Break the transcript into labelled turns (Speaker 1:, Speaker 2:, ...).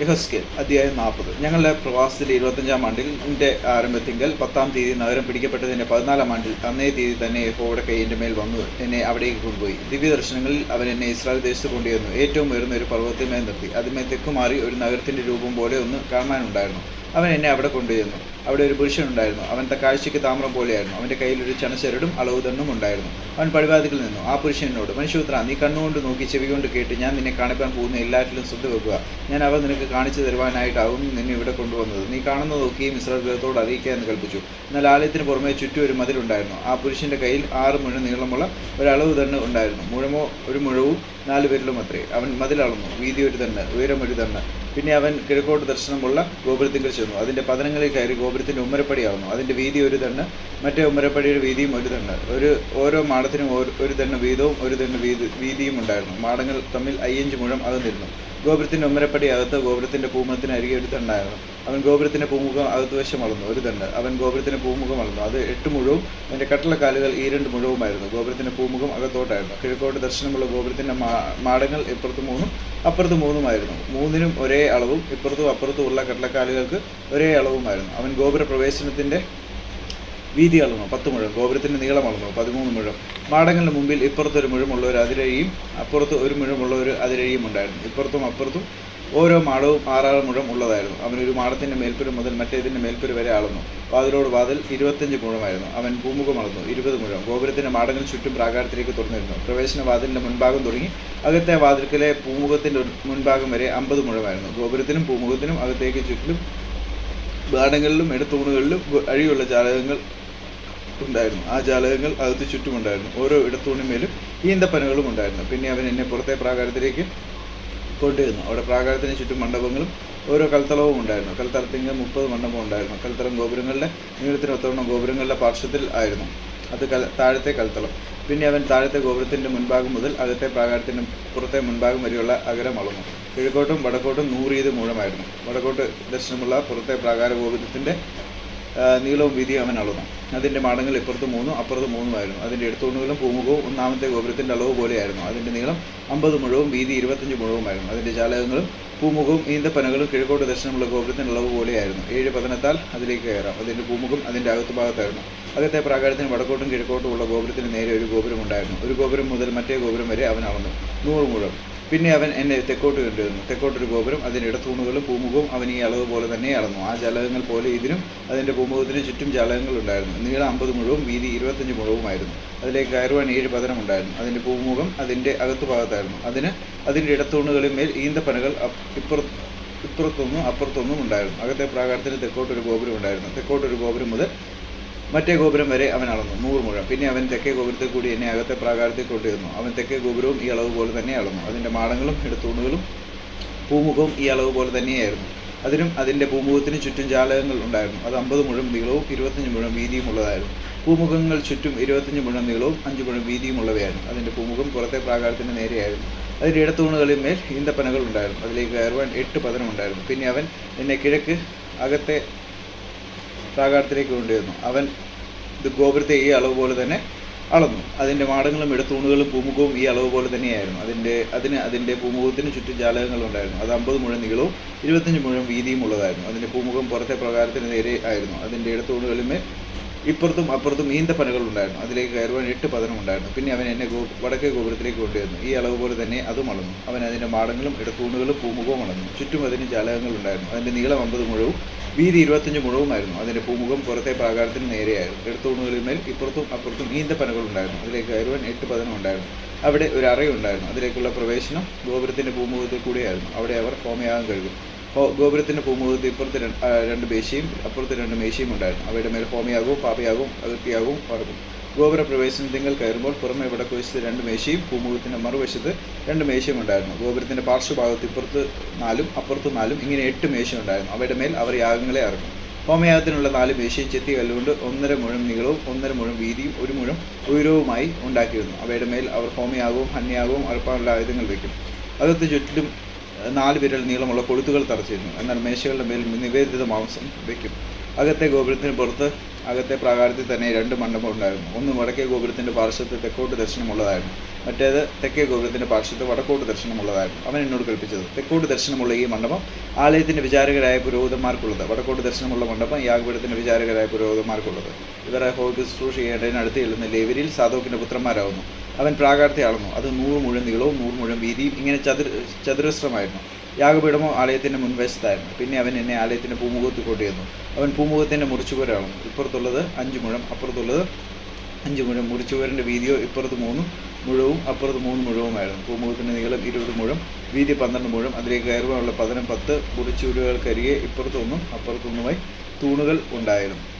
Speaker 1: യഹസ്കേൽ അധ്യായം നാൽപ്പത്. ഞങ്ങളുടെ പ്രവാസത്തിലെ ഇരുപത്തഞ്ചാം ആണ്ടിന്റെ ആരംഭത്തിങ്കൽ പത്താം തീയതി നഗരം പിടിക്കപ്പെട്ടതിന്റെ പതിനാലാം ആണ്ടിൽ അന്നേ തീയതി തന്നെ യഹോയുടെ കൈ എന്റെ മേൽ വന്നു. എന്നെ അവിടേക്ക് കൊണ്ടുപോയി. ദിവ്യദർശനങ്ങളിൽ അവൻ എന്നെ ഇസ്രായേൽ ദേശത്ത് കൊണ്ടുവന്നു ഏറ്റവും ഉയർന്ന ഒരു പർവതത്തിന്മേൽ നിർത്തി. അതിമേ തെക്കുമാറി ഒരു നഗരത്തിന്റെ രൂപം പോലെ ഒന്ന് കാണാനുണ്ടായിരുന്നു. അവൻ എന്നെ അവിടെ കൊണ്ടുചെന്നു. അവിടെ ഒരു പുരുഷനുണ്ടായിരുന്നു അവന്റെ കാഴ്ചയ്ക്ക് താമ്രം പോലെയായിരുന്നു. അവന്റെ കയ്യിൽ ഒരു ചണശരടും അളവുതണ്ണും ഉണ്ടായിരുന്നു. അവൻ പടിവാതിൽ നിന്നു. ആ പുരുഷനോട് മനുഷ്യപുത്ര നീ കണ്ണുകൊണ്ട് നോക്കി ചെവി കൊണ്ട് കേട്ട് ഞാൻ നിന്നെ കാണിപ്പാൻ പോകുന്ന എല്ലാറ്റിലും ശ്രദ്ധ വെക്കുക. ഞാൻ അവ നിനക്ക് കാണിച്ചു തരുവാനായിട്ടാവും നിന്നെ ഇവിടെ കൊണ്ടുവന്നത്. നീ കാണുന്ന നോക്കിയും ഇസ്രായേൽ ഗൃഹത്തോട് അറിയിക്കുക എന്ന് കൽപ്പിച്ചു. എന്നാൽ ആലയത്തിന് പുറമെ ചുറ്റും ഒരു മതിലുണ്ടായിരുന്നു ആ പുരുഷന്റെ കയ്യിൽ ആറ് മുഴ നീളമുള്ള ഒരളവ് തന്നെ ഉണ്ടായിരുന്നു. മുഴമോ ഒരു മുഴവും നാല് പേരിലും അത്രേ. അവൻ മതിലളന്നു വീതി ഒരു തന്നെ ഉയരം ഒരു തന്നെ. പിന്നെ അവൻ കിഴക്കോട്ട് ദർശനമുള്ള ഗോപുരത്തിങ്കൽ ചെന്നു. അതിന്റെ പതനങ്ങളിൽ കയറി ഗോപുരത്തിന്റെ ഉമ്മരപ്പടിയാവുന്നു അതിന്റെ വീതി ഒരു തന്നെ മറ്റേ ഉമ്മരപ്പടിയുടെ വീതിയും ഒരു തന്നെ. ഒരു ഓരോ മാടത്തിനും ഒരു- തന്നെ വീതവും ഒരു തന്നെ വീതി വീതിയും ഉണ്ടായിരുന്നു. മാടങ്ങൾ തമ്മിൽ അയ്യഞ്ച് മുഴം അകന്നിരുന്നു. ഗോപുരത്തിന്റെ ഉമ്മരപ്പടി അകത്ത് ഗോപുരത്തിന്റെ പൂമുഖത്തിന് അരികെ ഒരു തണ്ടായിരുന്നു അവൻ ഗോപുരത്തിന്റെ പൂമുഖം അകത്ത് വശം അളന്നു ഒരു തണ്ട് അവൻ ഗോപുരത്തിന്റെ പൂമുഖം അളന്നു അത് എട്ട് മുഴവും അതിന്റെ കട്ടളക്കാലുകൾ ഈ രണ്ട് മുഴവുമായിരുന്നു ഗോപുരത്തിന്റെ പൂമുഖം അകത്തോട്ടായിരുന്നു. കിഴക്കോട്ട് ദർശനമുള്ള ഗോപുരത്തിന്റെ മാടങ്ങൾ ഇപ്പുറത്ത് മൂന്നും അപ്പുറത്ത് മൂന്നുമായിരുന്നു. മൂന്നിനും ഒരേ അളവും ഇപ്പുറത്തും അപ്പുറത്തും ഉള്ള കട്ടളക്കാലുകൾക്ക് ഒരേ അളവുമായിരുന്നു. അവൻ ഗോപുര പ്രവേശനത്തിന്റെ വീതി അളന്നു പത്ത് മുഴം. ഗോപുരത്തിന്റെ നീളം അളന്നു പതിമൂന്ന് മുഴം. മാടങ്ങളുടെ മുമ്പിൽ ഇപ്പുറത്തൊരു മുഴമുള്ള ഒരു അതിരഴിയും അപ്പുറത്ത് ഒരു മുഴമുള്ള ഒരു അതിരഴിയും ഉണ്ടായിരുന്നു. ഇപ്പുറത്തും അപ്പുറത്തും ഓരോ മാടവും ആറാറ് മുഴം ഉള്ളതായിരുന്നു. ഒരു മാടത്തിന്റെ മേൽപ്പുര മുതൽ മറ്റേതിന്റെ മേൽപ്പുര വരെ അളന്നു വാതിലോട് വാതിൽ ഇരുപത്തഞ്ച് മുഴമായിരുന്നു. അവൻ പൂമുഖം അളന്നു. ഇരുപത് മുഴം. ഗോപുരത്തിന്റെ മാടങ്ങൾ ചുറ്റും പ്രാകാരത്തിലേക്ക് തുറന്നിരുന്നു. പ്രവേശന വാതിലിന്റെ മുൻഭാഗം തുടങ്ങി അകത്തെ വാതിൽക്കലെ പൂമുഖത്തിന്റെ മുൻഭാഗം വരെ അമ്പത് മുഴമായിരുന്നു. ഗോപുരത്തിനും പൂമുഖത്തിനും അകത്തേക്ക് ചുറ്റിലും ഗാർഡങ്ങളിലും എടുത്തൂണുകളിലും അഴിയുള്ള ജാലകങ്ങൾ ഉണ്ടായിരുന്നു. ആ ജാലകങ്ങൾ അകത്ത് ചുറ്റുമുണ്ടായിരുന്നു ഓരോ ഇടത്തൂണിമേലും ഈന്തപ്പനകളും ഉണ്ടായിരുന്നു. പിന്നെ അവൻ എന്നെ പുറത്തെ പ്രാകാരത്തിലേക്ക് കൊണ്ടുവരുന്നു. അവിടെ പ്രാകാരത്തിന് ചുറ്റും മണ്ഡപങ്ങളും ഓരോ കൽത്തളവും ഉണ്ടായിരുന്നു. കൽത്തളത്തിങ്കൽ മുപ്പത് മണ്ഡപം ഉണ്ടായിരുന്നു. കൽത്തളം ഗോപുരങ്ങളുടെ നീളത്തിന് ഒത്തവണ്ണം ഗോപുരങ്ങളുടെ പാർശ്വത്തിൽ ആയിരുന്നു. അത് കൽ താഴത്തെ കൽത്തളം. പിന്നെ അവൻ താഴത്തെ ഗോപുരത്തിന്റെ മുൻഭാഗം മുതൽ അകത്തെ പ്രാകാരത്തിന്റെ പുറത്തെ മുൻഭാഗം വരെയുള്ള അകരം അളന്നു. കിഴക്കോട്ടും വടക്കോട്ടും നൂറ് ഇത് മൂഴമായിരുന്നു വടക്കോട്ട് ദർശനമുള്ള പുറത്തെ പ്രാകാര ഗോപുരത്തിന്റെ നീളവും വീതിയും അവൻ അളന്നു. അതിന്റെ മാടങ്ങൾ ഇപ്പുറത്ത് മൂന്നും അപ്പുറത്ത് മൂന്നുമായിരുന്നു അതിന്റെ എടുത്തുകൊണ്ടുകളും പൂമുഖവും ഒന്നാമത്തെ ഗോപുരത്തിന്റെ അളവ് പോലെയായിരുന്നു. അതിന്റെ നീളം അമ്പത് മുഴവും വീതി ഇരുപത്തഞ്ച് മുഴവുമായിരുന്നു അതിന്റെ ജാലകങ്ങളും പൂമുഖവും ഈന്തപ്പനകളും കിഴക്കോട്ട് ദർശനമുള്ള ഗോപുരത്തിന്റെ അളവ് പോലെയായിരുന്നു. ഏഴ് പതനത്താൽ അതിലേക്ക് കയറാം. അതിന്റെ പൂമുഖം അതിന്റെ അകത്ത് ഭാഗത്തായിരുന്നു. അകത്തെ പ്രാകാരത്തിന് വടക്കോട്ടും കിഴക്കോട്ടും ഉള്ള ഗോപുരത്തിന് നേരെ ഒരു ഗോപുരം ഉണ്ടായിരുന്നു. ഒരു ഗോപുരം മുതൽ മറ്റേ ഗോപുരം വരെ അവൻ അളന്നു. നൂറ് മുഴം. പിന്നെ അവൻ എന്നെ തെക്കോട്ട് കൊണ്ടുവന്നു. തെക്കോട്ടൊരു ഗോപുരം അതിന്റെ ഇടത്തൂണുകളും പൂമുഖവും അവൻ ഈ അളവ് പോലെ തന്നെ അളന്നു. ആ ജാലകങ്ങൾ പോലെ ഇതിനും അതിന്റെ പൂമുഖത്തിന് ചുറ്റും ജാലകങ്ങൾ ഉണ്ടായിരുന്നു. നീളം അമ്പത് മുഴവും വീതി ഇരുപത്തഞ്ച് മുഴവുമായിരുന്നു. അതിലേക്ക് കയറുവാൻ ഏഴ് പതനം ഉണ്ടായിരുന്നു. അതിന്റെ പൂമുഖം അതിന്റെ അകത്തു ഭാഗത്തായിരുന്നു. അതിന് അതിന്റെ ഇടത്തൂണുകളിൽ മേൽ ഈന്തപ്പനകൾ ഇപ്പുറത്ത് ഇപ്പുറത്തൊന്നും അപ്പുറത്തൊന്നും ഉണ്ടായിരുന്നു. അകത്തെ പ്രാകാരത്തിന് തെക്കോട്ടൊരു ഗോപുരം ഉണ്ടായിരുന്നു. തെക്കോട്ടൊരു ഗോപുരം മുതൽ മറ്റേ ഗോപുരം വരെ അവൻ അളന്നു നൂറ് മുഴം. പിന്നെ അവൻ തെക്കേ ഗോപുരത്തിൽ കൂടി എന്നെ അകത്തെ പ്രാകാരത്തിൽ കൊണ്ടുവന്നു. അവൻ തെക്കേ ഗോപുരവും ഈ അളവ് പോലെ തന്നെ അളന്നു. അതിന്റെ മാടങ്ങളും എടുത്തൂണുകളും പൂമുഖവും ഈ അളവ് പോലെ തന്നെയായിരുന്നു. അതിനും അതിന്റെ പൂമുഖത്തിന് ചുറ്റും ജാലകങ്ങൾ ഉണ്ടായിരുന്നു. അത് അമ്പത് മുഴം നീളവും ഇരുപത്തഞ്ച് മുഴം വീതിയും ഉള്ളതായിരുന്നു. പൂമുഖങ്ങൾ ചുറ്റും ഇരുപത്തഞ്ച് മുഴം നീളവും അഞ്ച് മുഴം വീതിയും ഉള്ളവയായിരുന്നു. അതിന്റെ പൂമുഖം പുറത്തെ പ്രാകാരത്തിന് നേരെയായിരുന്നു. അതിന്റെ ഇടത്തൂണുകളിൽ മേൽ ഈന്തപ്പനകൾ ഉണ്ടായിരുന്നു. അതിലേക്ക് കയറുവാൻ എട്ട് പതനമുണ്ടായിരുന്നു പിന്നെ അവൻ എന്നെ കിഴക്ക് അകത്തെ പ്രാകാരത്തിലേക്ക് കൊണ്ടുവരുന്നു അവൻ ഇത് ഗോപുരത്തെ ഈ അളവ് പോലെ തന്നെ അളന്നു. അതിന്റെ മാടങ്ങളും എടുത്തൂണുകളും പൂമുഖവും ഈ അളവ് പോലെ തന്നെയായിരുന്നു. അതിന്റെ അതിന് അതിന്റെ പൂമുഖത്തിന് ചുറ്റും ജാലകങ്ങളുണ്ടായിരുന്നു അത് അമ്പത് മുഴം നീളവും ഇരുപത്തഞ്ച് മുഴം വീതിയും ഉള്ളതായിരുന്നു. അതിന്റെ പൂമുഖം പുറത്തെ പ്രകാരത്തിന് നേരെ ആയിരുന്നു. അതിന്റെ ഇടത്തൂണുകളിന്മേൽ ഇപ്പുറത്തും അപ്പുറത്തും ഈന്തപ്പനകൾ ഉണ്ടായിരുന്നു. അതിലേക്ക് കയറുവാൻ എട്ട് പതനം ഉണ്ടായിരുന്നു. പിന്നെ അവൻ എന്നെ വടക്കേ ഗോപുരത്തിലേക്ക് കൊണ്ടുവന്നു ഈ അളവ് പോലെ തന്നെ അതും അളന്നു. അവൻ അതിന്റെ മാടങ്ങളും ഇടത്തൂണുകളും പൂമുഖവും അളന്നു. ചുറ്റും അതിന് ജാലകങ്ങളുണ്ടായിരുന്നു അതിന്റെ നീളം അമ്പത് മുഴവും വീതി ഇരുപത്തഞ്ച് മുഴവുമായിരുന്നു. അതിന്റെ പൂമുഖം പുറത്തെ പ്രാകാരത്തിന് നേരെയായിരുന്നു. ഇടത്തൂണുകളിൽ മേൽ ഇപ്പുറത്തും അപ്പുറത്തും ഈന്തപ്പനകൾ ഉണ്ടായിരുന്നു. അതിലേക്ക് കയറുവാൻ എട്ട് പതനം ഉണ്ടായിരുന്നു. അവിടെ ഒരു അറയുണ്ടായിരുന്നു അതിലേക്കുള്ള പ്രവേശനം ഗോപുരത്തിന്റെ പൂമുഖത്തിൽ കൂടിയായിരുന്നു. അവിടെ അവർ ഹോമയാഗം കഴുകും. ഹോ ഗോപുരത്തിന്റെ പൂമുഖത്ത് ഇപ്പുറത്ത് രണ്ട് മേശയും അപ്പുറത്ത് രണ്ട് മേശയും ഉണ്ടായിരുന്നു. അവയുടെ മേൽ ഹോമയാകും പാപയാകും അതിർത്തിയാകും നടക്കും ഗോപുര തിങ്കൾ കയറുമ്പോൾ പുറമെ വടക്ക് വശത്ത് രണ്ട് മേശയും പൂമുഖത്തിന്റെ മറുവശത്ത് രണ്ട് മേശയും ഉണ്ടായിരുന്നു. ഗോപുരത്തിന്റെ പാർശ്വഭാഗത്ത് ഇപ്പുറത്ത് നാലും അപ്പുറത്ത് നാലും ഇങ്ങനെ എട്ട് മേശ ഉണ്ടായിരുന്നു. അവയുടെ മേൽ അവർ യാഗങ്ങളെ ഇറക്കും ഹോമയാഗത്തിനുള്ള നാല് മേശയും ചെത്തി കല്ലുകൊണ്ട് ഒന്നര മുഴം നീളവും ഒന്നര മുഴം വീതിയും ഒരു മുഴം ഉയരവുമായി ഉണ്ടാക്കിയിരുന്നു. അവയുടെ മേൽ അവർ ഹോമയാഗവും ഹന്യാഗവും അർപ്പാനുള്ള ആയുധങ്ങൾ വയ്ക്കും. അകത്ത് ചുറ്റിലും നാല് വിരൽ നീളമുള്ള കൊളുത്തുകൾ തറച്ചിരുന്നു. എന്നാൽ മേശകളുടെ മേൽ നിവേദിത മാംസം വയ്ക്കും. അകത്തെ ഗോപുരത്തിന് പുറത്ത് അകത്തെ പ്രാകാരത്തിൽ തന്നെ രണ്ട് മണ്ഡപം ഉണ്ടായിരുന്നു. ഒന്ന് വടക്കേ ഗോപുരത്തിന്റെ പാർശ്വത്ത് തെക്കോട്ട് ദർശനമുള്ളതായിരുന്നു. മറ്റേത് തെക്കേ ഗോപുരത്തിന്റെ പാർശ്വത്ത് വടക്കോട്ട് ദർശനമുള്ളതായിരുന്നു. അവൻ എന്നോട് കൽപ്പിച്ചത് തെക്കോട്ട് ദർശനമുള്ള ഈ മണ്ഡപം ആലയത്തിന്റെ വിചാരകരായ പുരോഹിതന്മാർക്കുള്ളത്. വടക്കോട്ട് ദർശനമുള്ള മണ്ഡപം യാഗപീഠത്തിന്റെ വിചാരകരായ പുരോഹിതന്മാർക്കുള്ളത്. ഇവർ ഹോക്ക് ശുശ്രൂഷ ചെയ്യേണ്ടതിന് അടുത്ത് ചെല്ലുന്ന ലേവരിയിൽ സാധോക്കിന്റെ പുത്രന്മാരാകുന്നു അവൻ പ്രാകാരത്തെ അളന്നു അത് നൂറ് മുഴുവൻ നീളവും നൂറ് മുഴുവൻ വീതിയും ഇങ്ങനെ ചതുര ചതുരശ്രമായിരുന്നു. യാഗപീഠമോ ആലയത്തിന്റെ മുൻവശത്തായിരുന്നു. പിന്നെ അവൻ എന്നെ ആലയത്തിന്റെ പൂമുഖത്ത് കൊണ്ടുവന്നു അവൻ പൂമുഖത്തിന്റെ മുറിച്ചുപോരാണ് ഇപ്പുറത്തുള്ളത് അഞ്ച് മുഴം അപ്പുറത്തുള്ളത് അഞ്ച് മുഴം. മുറിച്ചുപോരിന്റെ വീതിയോ ഇപ്പുറത്ത് മൂന്നും മുഴവും അപ്പുറത്ത് മൂന്ന് മുഴവുമായിരുന്നു. പൂമുഖത്തിന്റെ നീളം ഇരുപത് മുഴം വീതി പന്ത്രണ്ട് മുഴം. അതിലേക്ക് കയറുവാനുള്ള പതിനും പത്ത്. മുറിച്ചുവരുകൾക്കരികെ ഇപ്പുറത്തൊന്നും അപ്പുറത്തൊന്നുമായി തൂണുകൾ ഉണ്ടായിരുന്നു.